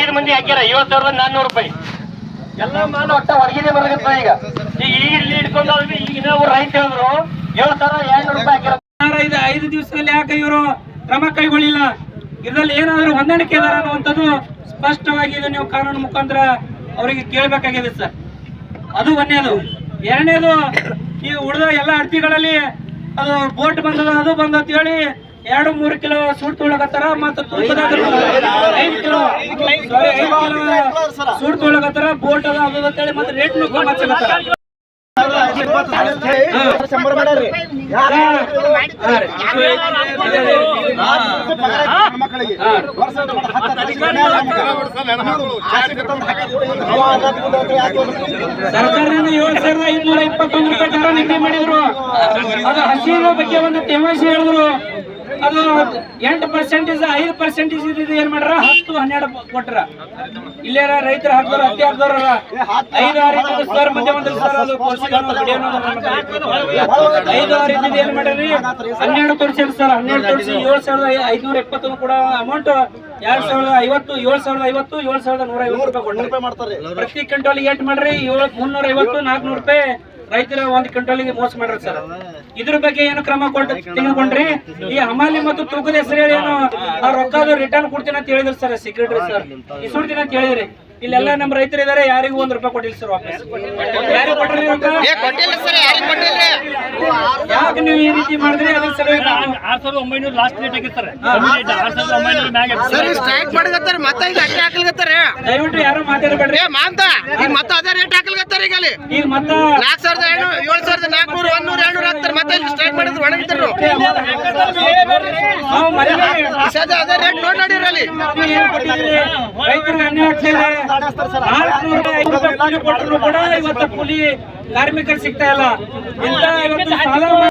ಐದು ಮಂದಿ ಹಾಕ್ಯಾರ ಐವತ್ ಸಾವಿರದ ನಾನ್ನೂರು ರೂಪಾಯಿ. ಎಲ್ಲ ಮಾಲ್ ಒಟ್ಟ ಹೊರಗಿದೆ ಬರಗತ್ತ ಈಗ. ಈಗ ಈಗ ಇಲ್ಲಿ ಹಿಡ್ಕೊಂಡು ಈಗ ಇನ್ನೊಬ್ರು ರೈತ ಹೇಳಿದ್ರು, ಏಳು ಸಾವಿರ ಎರಡ್ನೂರು ರೂಪಾಯಿ ಹಾಕ್ಯಾರ. ಐದು ಐದು ದಿವಸದಲ್ಲಿ ಯಾಕೆ ಇವರು ಕ್ರಮ ಕೈಗೊಳ್ಳಿಲ್ಲ? ಇದ್ರಲ್ಲಿ ಏನಾದರೂ ಹೊಂದಾಣಿಕೆ ಇದಾರ ಅನ್ನುವಂಥದ್ದು ಸ್ಪಷ್ಟವಾಗಿ ಇದು ನೀವು ಕಾನೂನು ಮುಖಾಂತರ ಅವರಿಗೆ ಕೇಳಬೇಕಾಗಿದೆ ಸರ್. ಅದು ಒಂದೇದು ಎರಡನೇದು, ಈ ಉಳಿದ ಎಲ್ಲ ಅಡ್ತಿಗಳಲ್ಲಿ ಅದು ಬೋಟ್ ಬಂದದ, ಅದು ಬಂದ ಹೇಳಿ ಎರಡು ಮೂರು ಕಿಲೋ ಸೂಟ್ ತೊಗೊಳಕತ್ತಾರ ಮತ್ತ ಐದು ಕಿಲೋ ಸೂಟ್ ತೊಗೊಳಕತ್ತಾರ ಬೋಟ್ ಅದ ಅದು ಅಂತೇಳಿ ಮತ್ತೆ ರೇಟ್ ಸರ್ಕಾರದಿಂದ ಏಳು ಸಾವಿರದ ಇಪ್ಪತ್ತೊಂದು ರೂಪಾಯಿ ದರ ಮಾಡಿದ್ರು. ಅದು ಹಸಿರು ಬಗ್ಗೆ ಒಂದು ತೇವಾಂಶ ಹೇಳಿದ್ರು. ಅದು ಎಂಟು ಪರ್ಸೆಂಟೇಜ್ ಐದು ಪರ್ಸೆಂಟೇಜ್ ಇದ್ದಿದ್ದು ಏನ್ ಮಾಡ್ರ? ಹತ್ತು ಹನ್ನೆರಡು ಕೊಟ್ರ. ಇಲ್ಲೇರ ರೈತರ ಹಾಕ್ದವ್ರು ಹತ್ತಿ ಹಾಕ್ದವ್ರ ಐದು ಆರು ಇದ್ದಿದ್ದು ಸರ್ ಮಧ್ಯೆ ಒಂದು ಸರ್ ಅದು. ಐದು ಆರು ಇದ್ದಿದ್ದು ಏನ್ ಮಾಡ್ರಿ ಹನ್ನೆರಡು ತೋರಿಸಿದ್ರು ಸರ್ ಹನ್ನೆರಡು ತೋರಿಸಿ ಏಳು ಸಾವಿರದ ಐದುನೂರ ಇಪ್ಪತ್ತೊಂದು ಕೂಡ ಅಮೌಂಟ್ ಎರಡ್ ಸಾವಿರದ ಐವತ್ತು ಏಳು ಸಾವಿರದ ಐವತ್ತು ಏಳು ಸಾವಿರದ ನೂರ ಐವತ್ತು ರೂಪಾಯಿ ಕೊಟ್ಟರು ಮಾಡ್ತಾರೆ. ಪ್ರತಿ ಕ್ವಿಂಟಲ್ ಏಟ್ ಮಾಡ್ರಿ ಏಳು ಮುನ್ನೂರ ಐವತ್ತು ನಾಲ್ಕುನೂರು ರೂಪಾಯಿ ರೈತರ ಒಂದ್ ಕ್ವಿಂಟಲ್ಗೆ ಮೋಸ ಮಾಡ್ರಿ ಸರ್. ಇದ್ರ ಬಗ್ಗೆ ಏನು ಕ್ರಮ ಕೊಟ್ಟು ತೆಗೆದುಕೊಂಡ್ರಿ ಈ ಹಮಾಲಿ ಮತ್ತು ತೂಕದ ಹೆಸರು ಹೇಳಿ ಏನು ರೊಕ್ಕ ರಿಟರ್ನ್ ಕೊಡ್ತೀನಿ ಅಂತ ಹೇಳಿದ್ರಿ ಸರ್ ಸೆಕ್ರೆಟರಿ ಸರ್. ಈ ಸುಡ್ತೀನಿ ಅಂತ ಹೇಳಿದ್ರಿ. ಇಲ್ಲೆಲ್ಲ ನಮ್ಮ ರೈತರು ಇದಾರೆ ಯಾರಿಗೂ ಒಂದ್ ರೂಪಾಯಿ ಕೊಟ್ಟಿಲ್ಲ ಸರ್ ವಾಪಸ್. ಯಾರಿಗೆ ಕೊಟ್ಟಿಲ್ಲ ಯಾಕೆ ನೀವು ಈ ರೀತಿ ಮಾಡಿದ್ರೆ? ಅದ್ರ ಸರ್ ನಾವು ಆರ್ ಸಾವಿರದ ಒಂಬೈನೂರು ಲಾಸ್ಟ್ ರೇಟ್ ಆಗಿರ್ತಾರೆ ಆರ್ ಸಾವಿರದ ಒಂಬೈನೂರು ಮ್ಯಾಗ ಸ್ಟ್ರೈಕ್ ಮಾಡಕತ್ತಾರ ಮತ್ತೆ ಈಗ ದಯವಿಟ್ಟು ಯಾರು ಮಾತಾಡಬೇಡ್ರಿ. ಏ ಮಾಂತ ಈಗ ಮತ್ತೆ ಅದೇ ರೇಟ್ ಹಾಕಲ್ಗತ್ತಾರ ಈಗ ಅಲ್ಲಿ. ಈಗ ಮತ್ತೆ ನಾಲ್ಕು ಸಾವಿರದ ಏಳು ಏಳು ಸಾವಿರದ ನಾಲ್ಕುನೂರು ಒಂದೂರ ಎರಡ್ನೂರ ಹಾಕ್ತಾರೆ ಮತ್ತೆ ಇಲ್ಲಿ ಸ್ಟ್ರೈಕ್ ಮಾಡಿದ್ರು ಒಣಗಿದ್ರು ನಾವು ಮನೆ? ರೈತರಿಗೆ ಅನ್ಯಾಯ ಕೂಡ ಇವತ್ತು ಕೂಲಿ ಕಾರ್ಮಿಕರು ಸಿಗ್ತಾ ಇಲ್ಲ ಇಂತ ಇವತ್ತು